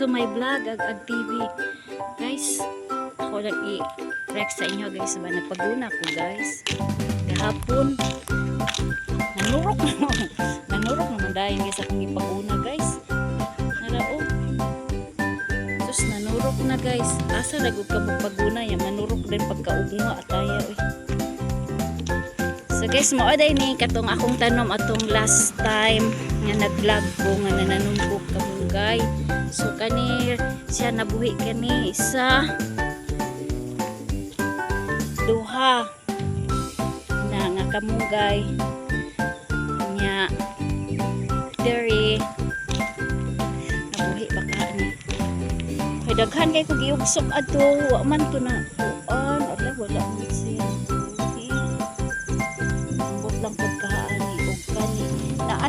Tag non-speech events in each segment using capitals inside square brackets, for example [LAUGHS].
to my vlog, Ag Ag TV. Guys, ako lang i-rex sa inyo guys. Ba, nagpaguna ko guys. Kahapon, nanurok [LAUGHS] na. nanurok naman dahil guys akong ipaguna guys. Narao. Sus, nanurok na guys. Asa nagug ka magpaguna yan. Manurok din pagkaugma at ayaw eh. So guys, mo day ni katong akong tanom atong last time nga nag-vlog ko nga nananumbog kamunggay. So kani siya nabuhi kani isa duha na nga kamunggay nya dere nabuhi baka ni. Kay daghan kay ko giugsok ato. Wa man to na kuan. Ala wala man siya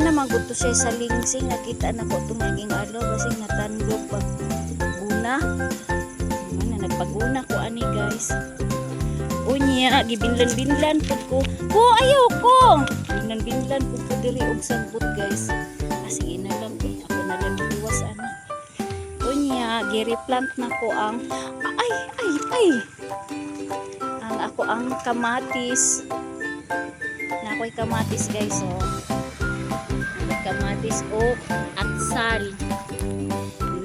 naman gud to siya sa lingsing. Nakita na ko tumaging alo basig natandog pag guna. Ano nagpaguna ko ani guys. Unya gibinlan-binlan pud ko. Ko ayaw ko! Binlan-binlan pud ko diri og sagbot guys. Ah, sige na lang eh. ako na lang luwas ana unya gi-replant na ko ang ay ay ay! Ang ako ang kamatis. Na ako'y kamatis guys oh. Kamatis o atsal.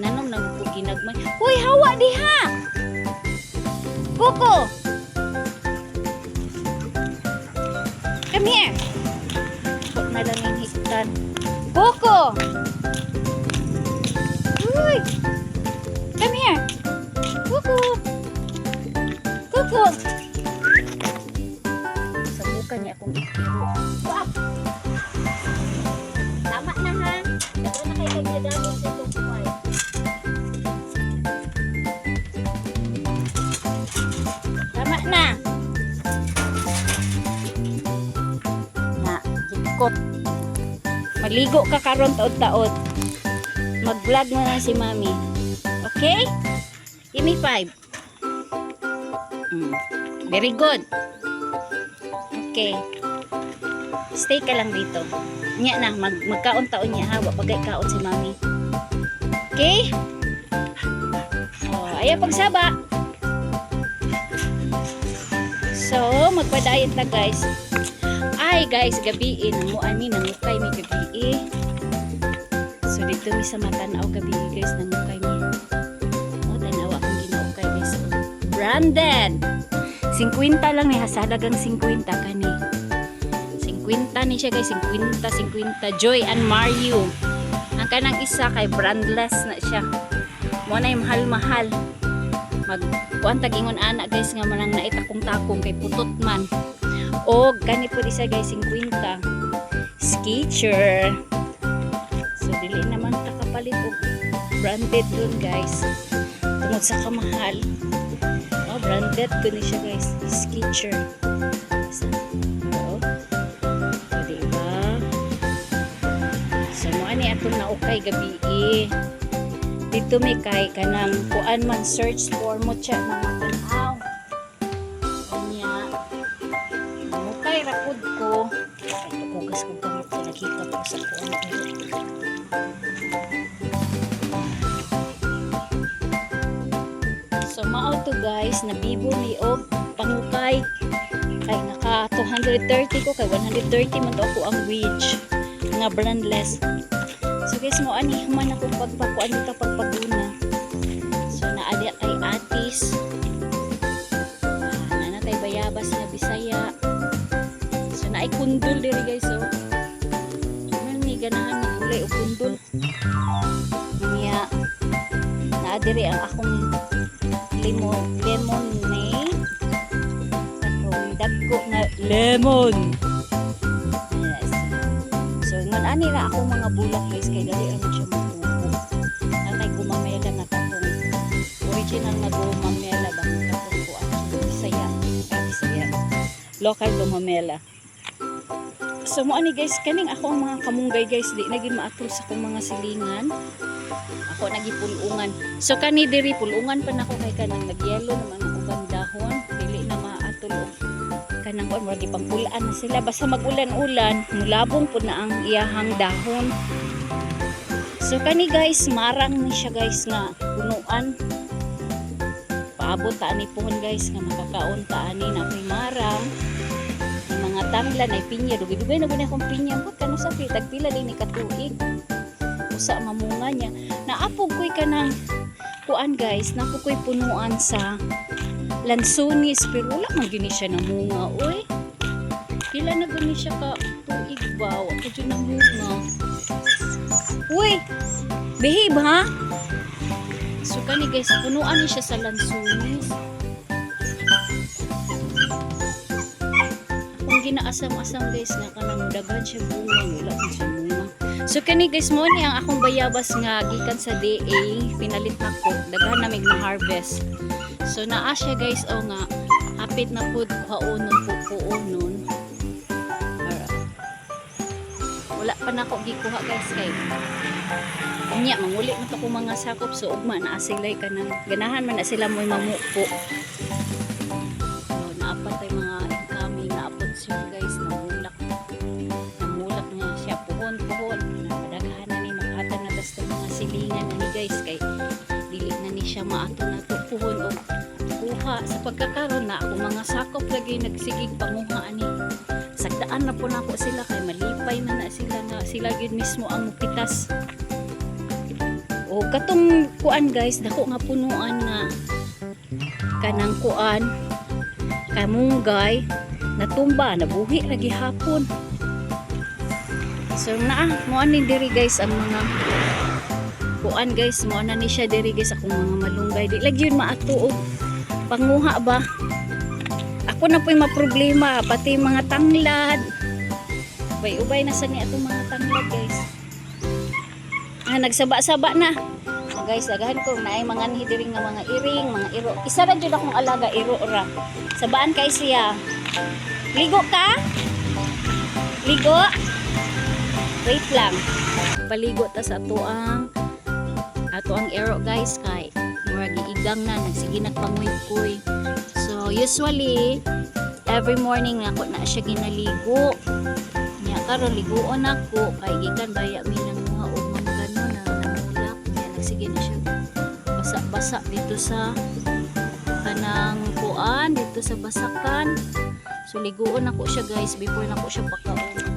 Nanom na ko ginagmay. Hoy, hawa diha. Kuko. Come here. Huwag na lang yung hiktan. Kuko. Uy. Jikot. Maligo ka karon taod-taod. Mag-vlog mo na si mami. Okay? Give me five. Mm. Very good. Okay. Stay ka lang dito. Nya na, mag magkaon taon niya ha. Wa pagay kaon si mami. Okay? Oh, ayaw pagsaba. So, magpadayon na guys. Ay guys, gabi mo ani nangukay mi gabi So dito mi sa matanaw gabi guys nangukay mi. Oh, tanawa akong ginaukay guys. Branded. 50 lang ni hasadagang 50 kani. 50 ni siya guys, 50, 50. Joy and Mario. Ang kanang isa kay brandless na siya. Mo na mahal-mahal. Mag kuan tagingon ana guys nga manang naitakong takong kay putot man. O gani po isa guys 50. Sketcher. So dili naman ta kapalit og branded dun guys. Tungod sa kamahal. Oh, branded ko ni siya guys. Sketcher. Isa. Oo. So, diba? So, mo ani atong naukay gabi eh. Dito may kay kanang kuan man search for mo siya na ko. Ay, kugas ko gamit ko nakita ko sa kuan. So, mao to guys, nabibo ni og pangukay kay naka 230 ko kay 130 man to ako ang wage nga brandless. So guys mo ani man ako pagpakuan dito pagpaguna. So naali ay atis kundol diri guys so man ni ganahan ng gulay o niya naa diri ang akong lemon lemonade akong dagko na lemon. Yes. So, ngon ani ra ako mga bulak guys kay dali ang siya matubo. Nanay gumamela na katong original na gumamela ba ng katong ko at Bisaya. Ay, Bisaya. Local gumamela. So mo ani guys kaning ako ang mga kamunggay guys di naging maatol sa akong mga silingan. Ako nagipulungan. So kani diri pulungan pa nako kay kanang nagyelo naman ang ubang dahon dili na maatol og kanang kuan murag ipangpulaan na sila basta magulan-ulan mulabong pud na ang iyahang dahon So kani guys, marang ni siya guys nga punuan. Paabot ta ni pohon guys nga makakaon ta ani na may marang. Yung mga tanglan ay pinya, dugay-dugay na gud akong pinya. Put kano sa tagpila din ni katuig. Usa mamunga niya. Naapog koy kanang kuan guys, naapog koy punuan sa lansonis pero wala man gini siya namunga oy. Pila na gani siya ka tuig ba? Wa ko dyan namunga. Uy! Behave ha? So kani guys, punuan ni siya sa lansunis. Ginaasam-asam guys nga kanang daghan siya bunga, wala man siya bunga. So kani guys mo ang akong bayabas nga gikan sa DA, pinalit na ko, daghan na mig na harvest. So naa siya guys o nga hapit na pud kaunon po kuonon. Wala pa na ako gikuha guys kay Unya, manguli man to ko mga sakop so ugma na asilay ka nang ganahan man na sila mo'y mamupo. Siya maato na to puhon o kuha sa pagkakaroon na ako. Mga sakop lagi nagsigig panguha ani. Sagdaan na po na ako sila kay malipay na na sila na sila gyud mismo ang pitas. O katong kuan guys dako nga punuan nga kanang kuan kamunggay natumba nabuhi lagi hapon. So naa mo ani diri guys ang mga kuan guys. Mo na ni siya diri guys akong mga malunggay. Di lagi yun og panguha ba? Ako na po yung problema pati mga tanglad. Ubay-ubay na sa ni atong mga tanglad guys. Ah, nagsaba-saba na. Ah, guys agahan ko na ay mga hidiring nga mga iring mga iro. Isa ra jud akong alaga iro ra. Sabaan kay siya? Ligo ka? Ligo? Wait lang. Paligo ta sa tuang ato ang ero guys kay murag igang na. Nagsige nagpanguy-kuy so usually every morning ako na siya ginaligo. Nya karon ligoon ako. Kay gikan baya mi nang mga mga ganon na namulak kaya nagsige na siya. Basa-basa dito sa kanang kuan dito sa basakan. So ligoon ako siya guys before na ko siya pakaon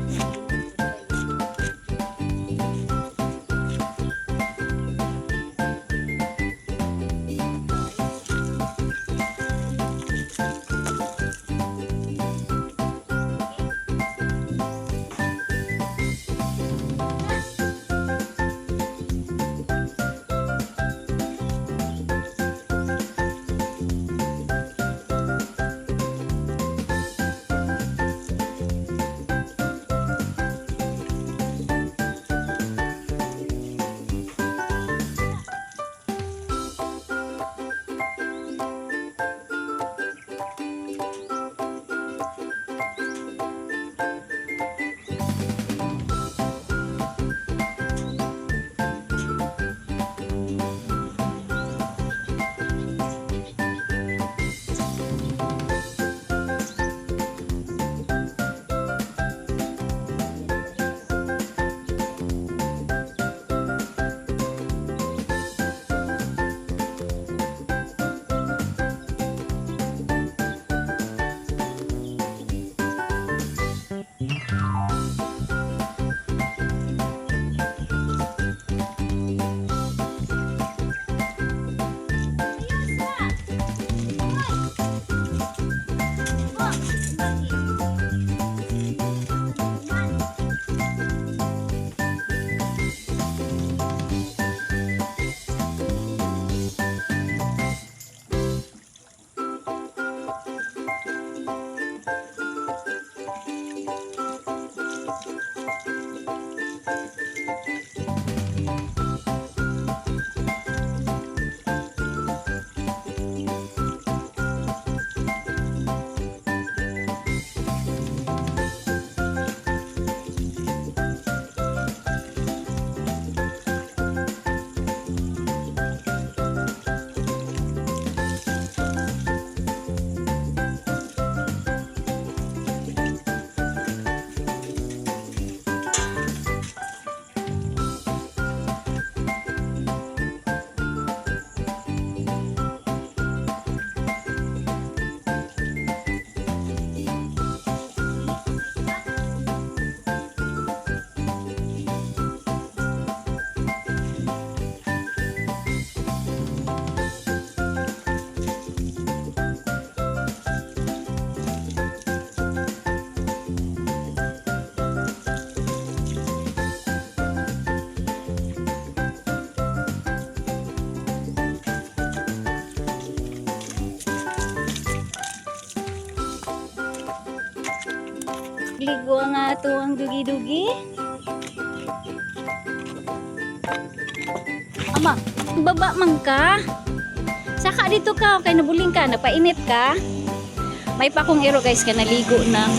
ligo nga to ang dugi-dugi. Ama, baba man ka. Saka dito ka, kay nabuling ka, napainit ka. May pa kong iro guys, kay naligo na.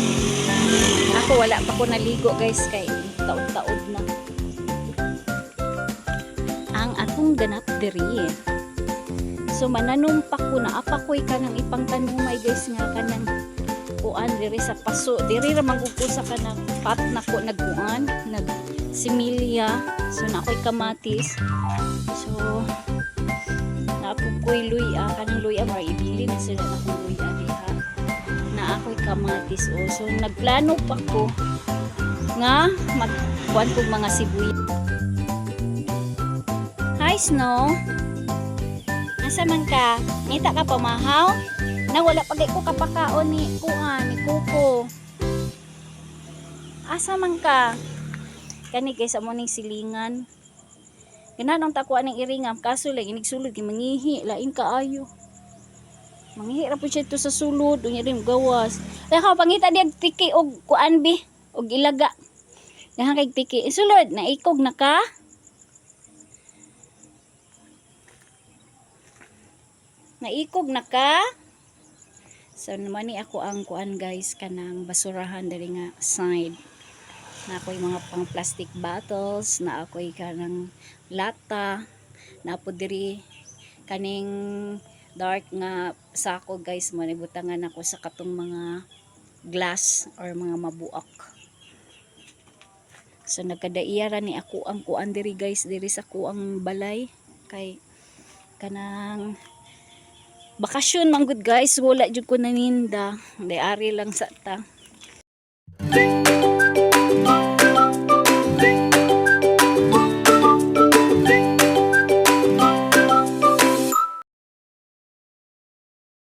Ako wala pa ko naligo guys, kay taod-taod na. Ang akong ganap diri. So mananumpak ko na apakoy ka ng ipang tanumay guys nga kanang kuan diri sa paso. Diri ra magupo sa kanang pat na ko nagkuan nag similya. So na ako'y kamatis. So na ako'y luya. Kanang luya mara ibilin. Sila na akong luya diha. Na ako'y kamatis o so nagplano pa ko nga magkuan ko mga sibuyas Hi Snow. Asa man ka? Nita ka pamahaw? Na wala pagay ko kapakaon ni kuan ni kuko. Asa man ka? Kani kay sa mo ning silingan. Kinanong takuan ng iringam kaso lang inig sulod kay mangihi lain kaayo. Mangihi ra pud siya to sa sulod unya rin gawas. Ay ka pangita diyan tiki og kuan bi og ilaga. Yahan kay tiki. Isulod na ikog na ka. Naikog na ka? So naman ni ako ang kuan guys kanang basurahan diri nga side. Na ako'y mga pang plastic bottles, na ako'y kanang lata, na po diri kaning dark nga sako guys mo nibutangan ako sa katong mga glass or mga mabuak. So nagkadaiyara ni ako ang kuan diri guys diri sa kuang balay kay kanang bakasyon man gud guys. Wala jud ko naninda. Day ari lang sa ta